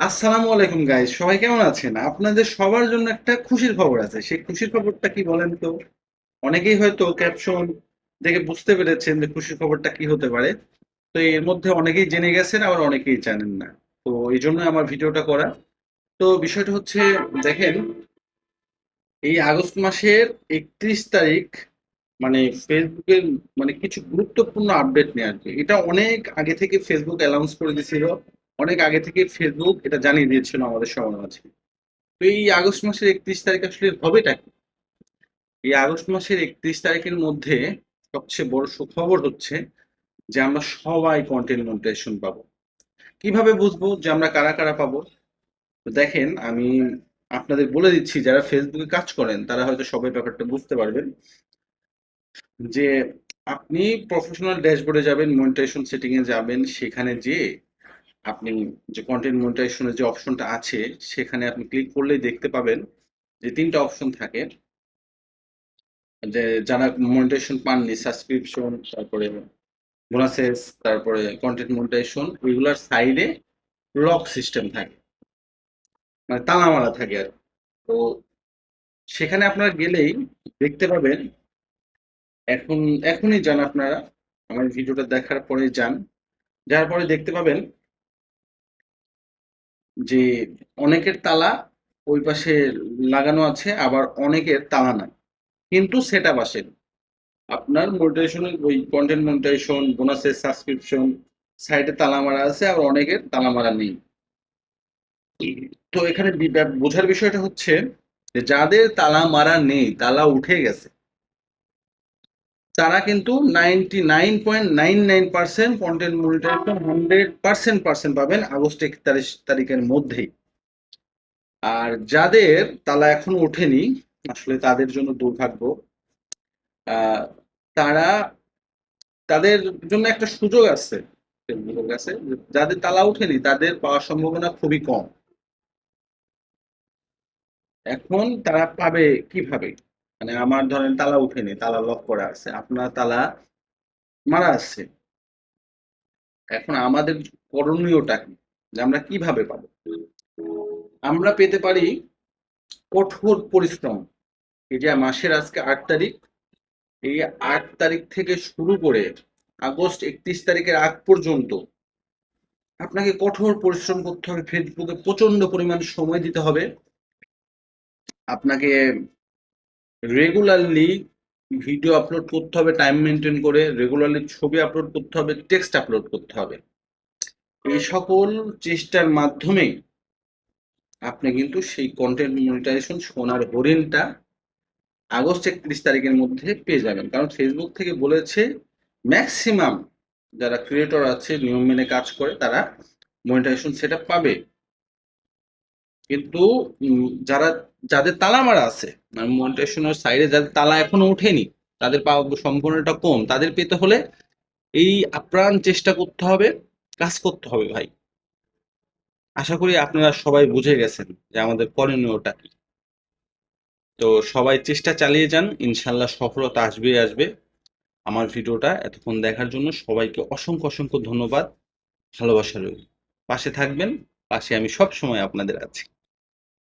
আসসালামু আলাইকুম গাইস সবাই কেমন আছেন? আপনাদের সবার জন্য একটা খুশির খবর আছে। সেই খুশির খবরটা কি বলেন তো? অনেকেই হয়তো ক্যাপশন দেখে বুঝতে পেরেছেন যে খুশির খবরটা কি হতে পারে। তো এর মধ্যে অনেকেই জেনে গেছেন, আবার অনেকেই জানেন না। তো এই জন্য আমার ভিডিওটা করা। তো বিষয়টা হচ্ছে, দেখেন, এই আগস্ট মাসের একত্রিশ তারিখ মানে ফেসবুকের মানে কিছু গুরুত্বপূর্ণ আপডেট নিয়ে আসবে এটা অনেক আগে থেকে ফেসবুক অ্যানাউন্স করে দিয়েছিল অনেক আগে থেকে ফেসবুক এটা জানিয়ে দিয়েছিল আমাদের সবার মাঝে। তো এই আগস্ট মাসের একত্রিশ তারিখ আসলে হবেটা কি? এই আগস্ট মাসের একত্রিশ তারিখের মধ্যে সবচেয়ে বড় সুখবর হচ্ছে যে আমরা সবাই কন্টেন্ট মনিটাইজেশন পাবো। কীভাবে বুঝব যে আমরা কারা কারা পাবো? তো দেখেন, আমি আপনাদের বলে দিচ্ছি, যারা ফেসবুকে কাজ করেন, তারা হয়তো সবাই ব্যাপারটা বুঝতে পারবেন যে আপনি প্রফেশনাল ড্যাশবোর্ডে যাবেন মনিটাইজেশন সেটিং এ যাবেন, সেখানে যে আপনি যে কন্টেন্ট মনিটাইজেশনের যে অপশনটা আছে, সেখানে আপনি ক্লিক করলেই দেখতে পাবেন যে তিনটা অপশন থাকে। যে যারা মনিটাইজেশন পাননি সাবস্ক্রিপশন তারপরে বোনাসেস তারপরে কন্টেন্ট মনিটাইজেশন ওইগুলার সাইডে লক সিস্টেম থাকে। মানে তালা থাকে আর। তো সেখানে আপনারা গেলেই দেখতে পাবেন, এখন, এখনই যান আপনারা। আমার ভিডিওটা দেখার পরে যান। যার পরে দেখতে পাবেন যে অনেকের তালা ওই পাশে লাগানো আছে, আবার অনেকের তালা নাই। কিন্তু সেট আপ আপনার মনিটাইজেশনের ওই কন্টেন্ট মনিটাইজেশন বোনাসের সাবস্ক্রিপশন সাইডে তালা মারা আছে আর অনেকের তালা মারা নেই। তো এখানে বোঝার বিষয়টা হচ্ছে যে যাদের তালা মারা নেই, তালা উঠে গেছে তারা কিন্তু ninety nine point nine nine percent content monetisation hundred percent percent পাবেন আগস্ট একতারিশ তারিখের মধ্যেই। আর যাদের তালা এখন ওঠেনি, আসলে তাদের জন্য দুর্ভাগ্য তারা, তাদের জন্য একটা সুযোগ আছে ফেসবুকের কাছে যাদের তালা ওঠেনি, তাদের পাওয়ার সম্ভাবনা খুবই কম। এখন তারা পাবে কীভাবে? মানে আমার ধরেন তালা উঠেনি, তালা লক করা আছে, আপনার তালা মারা আছে এখন আমাদের করণীয়টা কি? যে আমরা কীভাবে পাবো? আমরা পেতে পারি কঠোর পরিশ্রম। এই যে মাসের আজকে আট তারিখ, এই আট তারিখ থেকে শুরু করে আগস্ট একত্রিশ তারিখের আগ পর্যন্ত আপনাকে কঠোর পরিশ্রম করতে হবে। ফেসবুকে প্রচণ্ড পরিমাণ সময় দিতে হবে। আপনাকে রেগুলারলি ভিডিও আপলোড করতে হবে টাইম মেনটেন করে রেগুলারলি ছবি আপলোড করতে হবে টেক্সট আপলোড করতে হবে। এই সকল চেষ্টার মাধ্যমে আপনি কিন্তু সেই কন্টেন্ট মনিটাইজেশন সোনার হরিণটা আগস্ট একত্রিশ তারিখের মধ্যে পেয়ে যাবেন। কারণ ফেসবুক থেকে বলেছে ম্যাক্সিমাম যারা ক্রিয়েটর আছে নিয়ম মেনে কাজ করে তারা মনিটাইজেশন সেটা পাবে। কিন্তু যারা যাদের তালা মারা আছে মানে মনিটাইজেশনের সাইডে যাদের তালা এখনও ওঠেনি, তাদের পাওয়া সম্ভাবনাটা কম, তাদের পেতে হলে এই আপ্রাণ চেষ্টা করতে হবে, কাজ করতে হবে ভাই। আশা করি আপনারা সবাই বুঝে গেছেন যে আমাদের করণীয়টা কি। তো সবাই চেষ্টা চালিয়ে যান, ইনশাল্লাহ সফলতা আসবে আসবে। আমার ভিডিওটা এতক্ষণ দেখার জন্য সবাইকে অসংখ্য অসংখ্য ধন্যবাদ, ভালোবাসা রইল। পাশে থাকবেন, পাশে আমি সব সময় আপনাদের আছি।